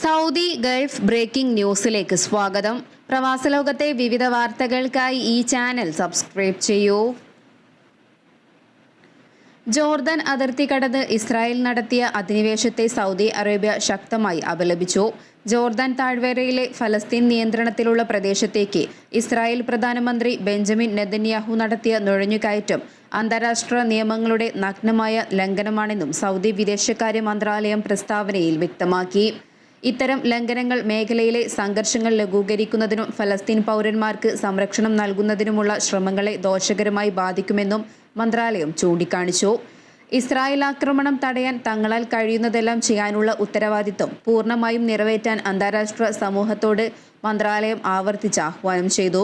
Saudi Gulf breaking ന്യൂസിലേക്ക് സ്വാഗതം. പ്രവാസലോകത്തെ വിവിധ വാർത്തകൾക്കായി ഈ ചാനൽ സബ്സ്ക്രൈബ് ചെയ്യൂ. ജോർദൻ അതിർത്തി കടന്ന് ഇസ്രായേൽ നടത്തിയ അധിനിവേശത്തെ സൗദി അറേബ്യ ശക്തമായി അപലപിച്ചു. ജോർദാൻ താഴ്വരയിലെ ഫലസ്തീൻ നിയന്ത്രണത്തിലുള്ള പ്രദേശത്തേക്ക് ഇസ്രായേൽ പ്രധാനമന്ത്രി ബെഞ്ചമിൻ നെതന്യാഹു നടത്തിയ നുഴഞ്ഞുകയറ്റം അന്താരാഷ്ട്ര നിയമങ്ങളുടെ നഗ്നമായ ലംഘനമാണെന്നും സൗദി വിദേശകാര്യ മന്ത്രാലയം പ്രസ്താവനയിൽ വ്യക്തമാക്കി. ഇത്തരം ലംഘനങ്ങൾ മേഖലയിലെ സംഘർഷങ്ങൾ ലഘൂകരിക്കുന്നതിനും ഫലസ്തീൻ പൗരന്മാർക്ക് സംരക്ഷണം നൽകുന്നതിനുമുള്ള ശ്രമങ്ങളെ ദോഷകരമായി ബാധിക്കുമെന്നും മന്ത്രാലയം ചൂണ്ടിക്കാണിച്ചു. ഇസ്രായേൽ ആക്രമണം തടയാൻ തങ്ങളാൽ കഴിയുന്നതെല്ലാം ചെയ്യാനുള്ള ഉത്തരവാദിത്വം പൂർണമായും നിറവേറ്റാൻ അന്താരാഷ്ട്ര സമൂഹത്തോട് മന്ത്രാലയം ആവർത്തിച്ച് ആഹ്വാനം ചെയ്തു.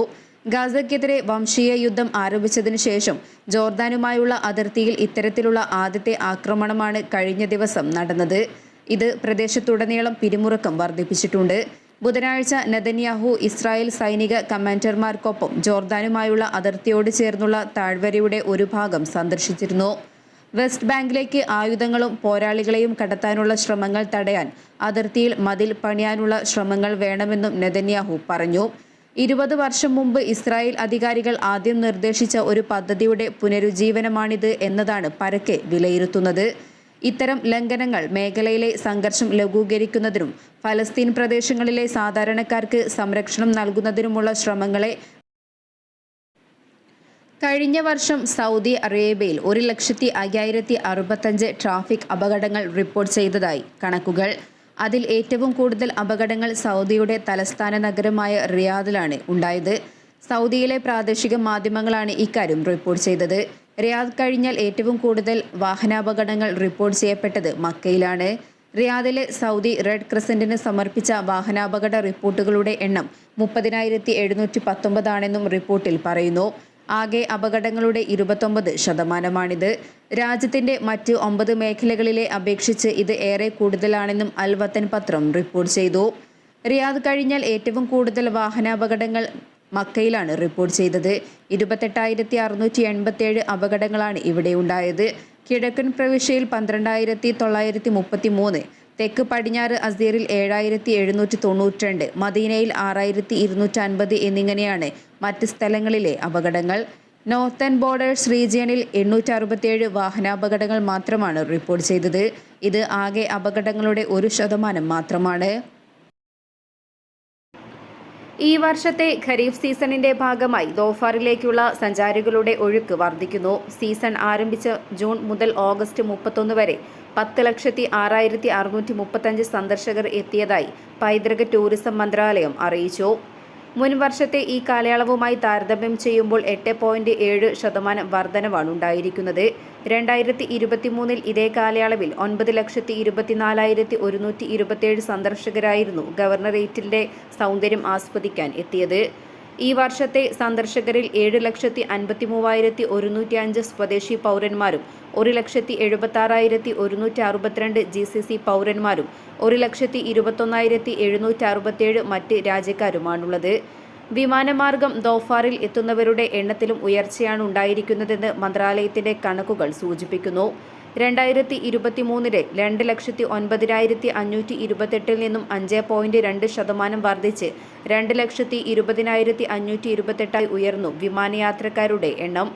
ഗാസയ്ക്കെതിരെ വംശീയ യുദ്ധം ആരംഭിച്ചതിനു ശേഷം ജോർദാനുമായുള്ള അതിർത്തിയിൽ ഇത്തരത്തിലുള്ള ആദ്യത്തെ ആക്രമണമാണ് കഴിഞ്ഞ ദിവസം നടന്നത്. ഇത് പ്രദേശത്തുടനീളം പിരിമുറുക്കം വർദ്ധിപ്പിച്ചിട്ടുണ്ട്. ബുധനാഴ്ച നദന്യാഹു ഇസ്രായേൽ സൈനിക കമാൻഡർമാർക്കൊപ്പം ജോർദാനുമായുള്ള അതിർത്തിയോട് ചേർന്നുള്ള താഴ്വരയുടെ ഒരു ഭാഗം സന്ദർശിച്ചിരുന്നു. വെസ്റ്റ് ബാങ്കിലേക്ക് ആയുധങ്ങളും പോരാളികളെയും കടത്താനുള്ള ശ്രമങ്ങൾ തടയാൻ അതിർത്തിയിൽ മതിൽ പണിയാനുള്ള ശ്രമങ്ങൾ വേണമെന്നും നദന്യാഹു പറഞ്ഞു. ഇരുപത് വർഷം മുമ്പ് ഇസ്രായേൽ അധികാരികൾ ആദ്യം നിർദ്ദേശിച്ച ഒരു പദ്ധതിയുടെ പുനരുജ്ജീവനമാണിത് എന്നതാണ് പരക്കെ വിലയിരുത്തുന്നത്. ഇത്തരം ലംഘനങ്ങൾ മേഖലയിലെ സംഘർഷം ലഘൂകരിക്കുന്നതിനും ഫലസ്തീൻ പ്രദേശങ്ങളിലെ സാധാരണക്കാർക്ക് സംരക്ഷണം നൽകുന്നതിനുമുള്ള ശ്രമങ്ങളെ കഴിഞ്ഞ വർഷം സൗദി അറേബ്യയിൽ ഒരു ലക്ഷത്തി അയ്യായിരത്തി അറുപത്തഞ്ച് ട്രാഫിക് അപകടങ്ങൾ റിപ്പോർട്ട് ചെയ്തതായി കണക്കുകൾ. അതിൽ ഏറ്റവും കൂടുതൽ അപകടങ്ങൾ സൗദിയുടെ തലസ്ഥാന നഗരമായ റിയാദിലാണ് ഉണ്ടായത്. സൗദിയിലെ പ്രാദേശിക മാധ്യമങ്ങളാണ് ഇക്കാര്യം റിപ്പോർട്ട് ചെയ്തത്. റിയാദ് കഴിഞ്ഞാൽ ഏറ്റവും കൂടുതൽ വാഹനാപകടങ്ങൾ റിപ്പോർട്ട് ചെയ്യപ്പെട്ടത് മക്കയിലാണ്. റിയാദിലെ സൗദി റെഡ് ക്രസന്റിന് സമർപ്പിച്ച വാഹനാപകട റിപ്പോർട്ടുകളുടെ എണ്ണം മുപ്പതിനായിരത്തി എഴുന്നൂറ്റി പത്തൊമ്പതാണെന്നും റിപ്പോർട്ടിൽ പറയുന്നു. ആകെ അപകടങ്ങളുടെ ഇരുപത്തൊമ്പത് ശതമാനമാണിത്. രാജ്യത്തിന്റെ മറ്റ് ഒമ്പത് മേഖലകളിലെ അപേക്ഷിച്ച് ഇത് ഏറെ കൂടുതലാണെന്നും അൽ വത്തൻ പത്രം റിപ്പോർട്ട് ചെയ്തു. റിയാദ് കഴിഞ്ഞാൽ ഏറ്റവും കൂടുതൽ വാഹനാപകടങ്ങൾ മക്കയിലാണ് റിപ്പോർട്ട് ചെയ്തത്. ഇരുപത്തെട്ടായിരത്തി അറുന്നൂറ്റി എൺപത്തേഴ് അപകടങ്ങളാണ് ഇവിടെ ഉണ്ടായത്. കിഴക്കൻ പ്രവിശ്യയിൽ പന്ത്രണ്ടായിരത്തി തൊള്ളായിരത്തി മുപ്പത്തി മൂന്ന് തെക്ക് പടിഞ്ഞാറ് അസീറിൽ ഏഴായിരത്തി എഴുന്നൂറ്റി തൊണ്ണൂറ്റിരണ്ട് മദീനയിൽ ആറായിരത്തി ഇരുന്നൂറ്റി അൻപത് എന്നിങ്ങനെയാണ് മറ്റ് സ്ഥലങ്ങളിലെ അപകടങ്ങൾ. നോർത്തേൺ ബോർഡേഴ്സ് റീജിയണിൽ എണ്ണൂറ്റി അറുപത്തിയേഴ് വാഹനാപകടങ്ങൾ മാത്രമാണ് റിപ്പോർട്ട് ചെയ്തത്. ഇത് ആകെ അപകടങ്ങളുടെ ഒരു ശതമാനം മാത്രമാണ്. ഈ വർഷത്തെ ഖരീഫ് സീസണിന്റെ ഭാഗമായി ദോഫാറിലേക്കുള്ള സഞ്ചാരികളുടെ ഒഴുക്ക് വർദ്ധിക്കുന്നു. സീസൺ ആരംഭിച്ച ജൂൺ മുതൽ ഓഗസ്റ്റ് മുപ്പത്തൊന്ന് വരെ പത്ത് ലക്ഷത്തി ആറായിരത്തി അറുന്നൂറ്റി മുപ്പത്തഞ്ച് സന്ദർശകർ എത്തിയതായി പൈതൃക ടൂറിസം മന്ത്രാലയം അറിയിച്ചു. മുൻ വർഷത്തെ ഈ കാലയളവുമായി താരതമ്യം ചെയ്യുമ്പോൾ എട്ട് പോയിന്റ് ഏഴ് ശതമാനം വർധനവാണ് ഉണ്ടായിരിക്കുന്നത്. രണ്ടായിരത്തി ഇരുപത്തിമൂന്നിൽ ഇതേ കാലയളവിൽ ഒൻപത് ലക്ഷത്തി ഇരുപത്തിനാലായിരത്തി ഒരുന്നൂറ്റി ഇരുപത്തിയേഴ് സന്ദർശകരായിരുന്നു ഗവർണറേറ്റിന്റെ സൗന്ദര്യം ആസ്വദിക്കാൻ എത്തിയത്. ഈ വർഷത്തെ സന്ദർശകരിൽ ഏഴ് ലക്ഷത്തി അൻപത്തി മൂവായിരത്തി ഒരുന്നൂറ്റി അഞ്ച് സ്വദേശി പൗരന്മാരും ഒരു ലക്ഷത്തി എഴുപത്താറായിരത്തി ഒരുന്നൂറ്റി അറുപത്തിരണ്ട് ജി സി സി പൗരന്മാരും ഒരു ലക്ഷത്തി ഇരുപത്തൊന്നായിരത്തി എഴുന്നൂറ്റി അറുപത്തിയേഴ് മറ്റ് രാജ്യക്കാരുമാണുള്ളത്. വിമാനമാർഗം ദോഫാറിൽ എത്തുന്നവരുടെ എണ്ണത്തിലും ഉയർച്ചയാണ് ഉണ്ടായിരിക്കുന്നതെന്ന് മന്ത്രാലയത്തിന്റെ കണക്കുകൾ സൂചിപ്പിക്കുന്നു. രണ്ടായിരത്തി ഇരുപത്തി മൂന്നിലെ രണ്ട് ലക്ഷത്തി ഒൻപതിനായിരത്തി അഞ്ഞൂറ്റി ഇരുപത്തെട്ടിൽ നിന്നും അഞ്ച് പോയിന്റ് രണ്ട് ശതമാനം വർദ്ധിച്ച് രണ്ട് ലക്ഷത്തി ഇരുപതിനായിരത്തി അഞ്ഞൂറ്റി ഇരുപത്തെട്ടായി ഉയർന്നു വിമാനയാത്രക്കാരുടെ എണ്ണം.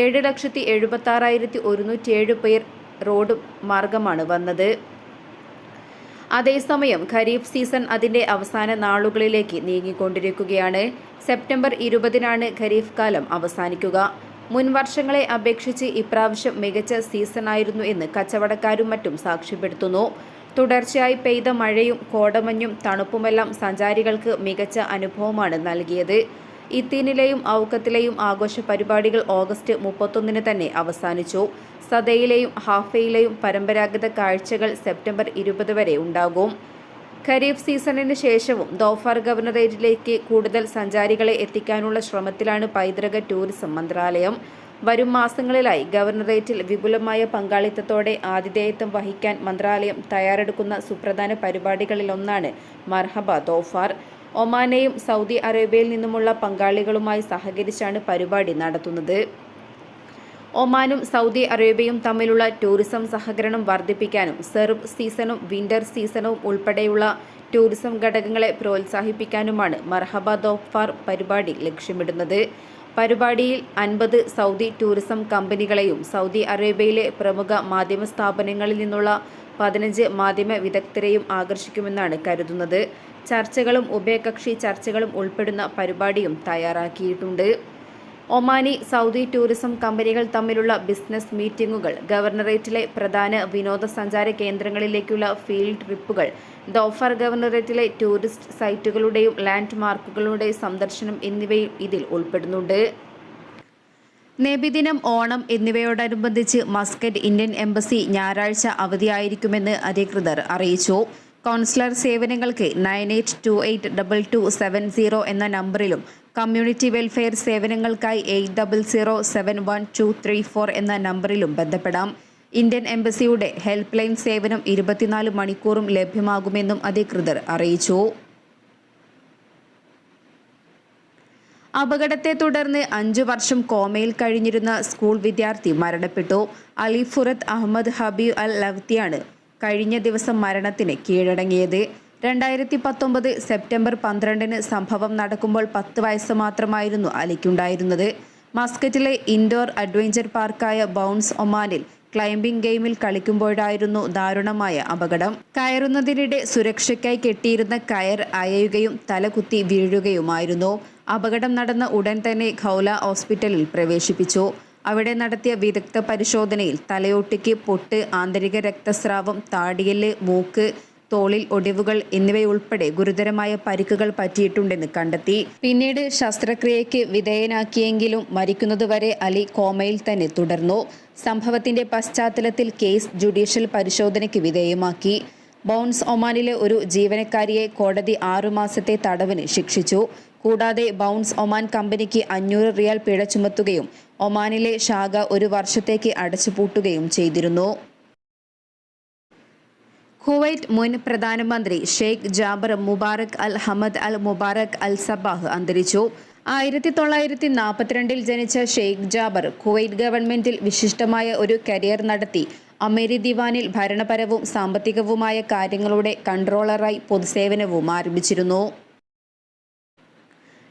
ഏഴ് ലക്ഷത്തി എഴുപത്താറായിരത്തി ഒരുന്നൂറ്റിയേഴ് പേർ റോഡ് മാർഗമാണ് വന്നത്. അതേസമയം ഖരീഫ് സീസൺ അതിന്റെ അവസാന നാളുകളിലേക്ക് നീങ്ങിക്കൊണ്ടിരിക്കുകയാണ്. സെപ്റ്റംബർ ഇരുപതിനാണ് ഖരീഫ് കാലം അവസാനിക്കുക. മുൻ വർഷങ്ങളെ അപേക്ഷിച്ച് ഇപ്രാവശ്യം മികച്ച സീസണായിരുന്നു എന്ന് കച്ചവടക്കാരും മറ്റും സാക്ഷ്യപ്പെടുത്തുന്നു. തുടർച്ചയായി പെയ്ത മഴയും കോടമഞ്ഞും തണുപ്പുമെല്ലാം സഞ്ചാരികൾക്ക് മികച്ച അനുഭവമാണ് നൽകിയത്. ഇത്തീനിലെയും ഔക്കത്തിലെയും ആഘോഷ പരിപാടികൾ ഓഗസ്റ്റ് മുപ്പത്തൊന്നിന് തന്നെ അവസാനിച്ചു. സദയിലെയും ഹാഫയിലെയും പരമ്പരാഗത കാഴ്ചകൾ സെപ്റ്റംബർ ഇരുപത് വരെ ഉണ്ടാകും. ഖരീഫ് സീസണിന് ശേഷവും ദോഫാർ ഗവർണറേറ്റിലേക്ക് കൂടുതൽ സഞ്ചാരികളെ എത്തിക്കാനുള്ള ശ്രമത്തിലാണ് പൈതൃക ടൂറിസം മന്ത്രാലയം. വരും മാസങ്ങളിലായി ഗവർണറേറ്റിൽ വിപുലമായ പങ്കാളിത്തത്തോടെ ആതിഥേയത്വം വഹിക്കാൻ മന്ത്രാലയം തയ്യാറെടുക്കുന്ന സുപ്രധാന പരിപാടികളിലൊന്നാണ് മർഹബ ദോഫാർ. ഒമാനെയും സൗദി അറേബ്യയിൽ നിന്നുമുള്ള പങ്കാളികളുമായി സഹകരിച്ചാണ് പരിപാടി നടത്തുന്നത്. ഒമാനും സൗദി അറേബ്യയും തമ്മിലുള്ള ടൂറിസം സഹകരണം വർദ്ധിപ്പിക്കാനും സെർവ് സീസണും വിന്റർ സീസണും ഉൾപ്പെടെയുള്ള ടൂറിസം ഘടകങ്ങളെ പ്രോത്സാഹിപ്പിക്കാനുമാണ് മർഹബ ദോഫാർ പരിപാടി ലക്ഷ്യമിടുന്നത്. പരിപാടിയിൽ അൻപത് സൗദി ടൂറിസം കമ്പനികളെയും സൗദി അറേബ്യയിലെ പ്രമുഖ മാധ്യമ സ്ഥാപനങ്ങളിൽ നിന്നുള്ള പതിനഞ്ച് മാധ്യമ വിദഗ്ധരെയും ആകർഷിക്കുമെന്നാണ് കരുതുന്നത്. ചർച്ചകളും ഉഭയകക്ഷി ചർച്ചകളും ഉൾപ്പെടുന്ന പരിപാടിയും തയ്യാറാക്കിയിട്ടുണ്ട്. ഒമാനി സൗദി ടൂറിസം കമ്പനികൾ തമ്മിലുള്ള ബിസിനസ് മീറ്റിംഗുകൾ ഗവർണറേറ്റിലെ പ്രധാന വിനോദസഞ്ചാര കേന്ദ്രങ്ങളിലേക്കുള്ള ഫീൽഡ് ട്രിപ്പുകൾ ദോഫർ ഗവർണറേറ്റിലെ ടൂറിസ്റ്റ് സൈറ്റുകളുടെയും ലാൻഡ് മാർക്കുകളുടെയും സന്ദർശനം എന്നിവയും ഇതിൽ ഉൾപ്പെടുന്നുണ്ട്. നബിദിനം ഓണം എന്നിവയോടനുബന്ധിച്ച് മസ്കറ്റ് ഇന്ത്യൻ എംബസി ഞായറാഴ്ച അവധിയായിരിക്കുമെന്ന് അധികൃതർ അറിയിച്ചു. കൗൺസിലർ സേവനങ്ങൾക്ക് nine eight two eight double two seven zero എന്ന നമ്പറിലും കമ്മ്യൂണിറ്റി വെൽഫെയർ സേവനങ്ങൾക്കായി eight double zero seven one two three four എന്ന നമ്പറിലും ബന്ധപ്പെടാം. ഇന്ത്യൻ എംബസിയുടെ ഹെൽപ്പ് ലൈൻ സേവനം ഇരുപത്തിനാല് മണിക്കൂറും ലഭ്യമാകുമെന്നും അധികൃതർ അറിയിച്ചു. അപകടത്തെ തുടർന്ന് അഞ്ചു വർഷം കോമയിൽ കഴിഞ്ഞിരുന്ന സ്കൂൾ വിദ്യാർത്ഥി മരണപ്പെട്ടു. അലി ഫുറത്ത് അഹമ്മദ് ഹബീബ് അൽ ലവ്തിയാണ് കഴിഞ്ഞ ദിവസം മരണത്തിന് കീഴടങ്ങിയത്. രണ്ടായിരത്തി പത്തൊമ്പത് സെപ്റ്റംബർ പന്ത്രണ്ടിന് സംഭവം നടക്കുമ്പോൾ പത്ത് വയസ്സ് മാത്രമായിരുന്നു അലിക്കുണ്ടായിരുന്നത്. മസ്കറ്റിലെ ഇൻഡോർ അഡ്വഞ്ചർ പാർക്കായ ബൗൺസ് ഒമാനിൽ ക്ലൈംബിംഗ് ഗെയിമിൽ കളിക്കുമ്പോഴായിരുന്നു ദാരുണമായ അപകടം. കയറുന്നതിനിടെ സുരക്ഷയ്ക്കായി കെട്ടിയിരുന്ന കയർ അയയുകയും തലകുത്തി വീഴുകയുമായിരുന്നു. അപകടം നടന്ന ഉടൻ തന്നെ ഖൗല ഹോസ്പിറ്റലിൽ പ്രവേശിപ്പിച്ചു. അവിടെ നടത്തിയ വിദഗ്ധ പരിശോധനയിൽ തലയോട്ടിക്ക് പൊട്ട് ആന്തരിക രക്തസ്രാവം താടിയൽ മൂക്ക് തോളിൽ ഒടിവുകൾ എന്നിവയുൾപ്പെടെ ഗുരുതരമായ പരിക്കുകൾ പറ്റിയിട്ടുണ്ടെന്ന് കണ്ടെത്തി. പിന്നീട് ശസ്ത്രക്രിയയ്ക്ക് വിധേയനാക്കിയെങ്കിലും മരിക്കുന്നതുവരെ അലി കോമയിൽ തന്നെ തുടർന്നു. സംഭവത്തിന്റെ പശ്ചാത്തലത്തിൽ കേസ് ജുഡീഷ്യൽ പരിശോധനയ്ക്ക് വിധേയമാക്കി. ബൗൺസ് ഒമാനിലെ ഒരു ജീവനക്കാരിയെ കോടതി ആറുമാസത്തെ തടവിന് ശിക്ഷിച്ചു. കൂടാതെ ബൗൺസ് ഒമാൻ കമ്പനിക്ക് അഞ്ഞൂറ് റിയാൽ പിഴ ചുമത്തുകയും ഒമാനിലെ ശാഖ ഒരു വർഷത്തേക്ക് അടച്ചുപൂട്ടുകയും ചെയ്തിരുന്നു. കുവൈറ്റ് മുൻ പ്രധാനമന്ത്രി Sheikh Jaber Mubarak al Hamad al Mubarak al Sabah അന്തരിച്ചു. ആയിരത്തി തൊള്ളായിരത്തി നാൽപ്പത്തിരണ്ടിൽ ജനിച്ച ഷെയ്ഖ് ജാബർ കുവൈറ്റ് ഗവൺമെന്റിൽ വിശിഷ്ടമായ ഒരു കരിയർ നടത്തി അമേരി ദിവാനിൽ ഭരണപരവും സാമ്പത്തികവുമായ കാര്യങ്ങളുടെ കൺട്രോളറായി പൊതുസേവനവും ആരംഭിച്ചിരുന്നു.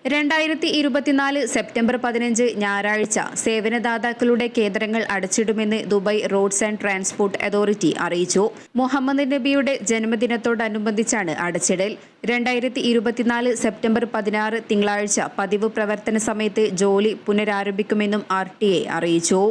രണ്ടായിരത്തി ഇരുപത്തിനാല് സെപ്റ്റംബർ പതിനഞ്ച് ഞായറാഴ്ച സേവനദാതാക്കളുടെ കേന്ദ്രങ്ങൾ അടച്ചിടുമെന്ന് Dubai Roads and Transport Authority അറിയിച്ചു. മുഹമ്മദ് നബിയുടെ ജന്മദിനത്തോടനുബന്ധിച്ചാണ് അടച്ചിടൽ. രണ്ടായിരത്തി ഇരുപത്തിനാല് സെപ്റ്റംബർ പതിനാറ് തിങ്കളാഴ്ച പതിവ് പ്രവർത്തന സമയത്ത് ജോലി പുനരാരംഭിക്കുമെന്നും ആർ അറിയിച്ചു.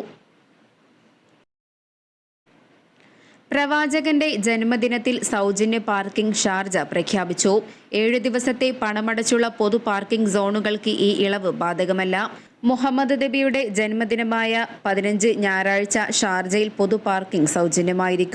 പ്രവാചകന്റെ ജന്മദിനത്തിൽ സൗജന്യ പാർക്കിംഗ് ഷാർജ പ്രഖ്യാപിച്ചു. ഏഴ് ദിവസത്തെ പണമടച്ചുള്ള പൊതു പാർക്കിംഗ് സോണുകൾക്ക് ഈ ഇളവ് ബാധകമല്ല. മുഹമ്മദ് നബിയുടെ ജന്മദിനമായ പതിനഞ്ച് ഞായറാഴ്ച ഷാർജയിൽ പൊതു പാർക്കിംഗ് സൗജന്യമായിരിക്കും.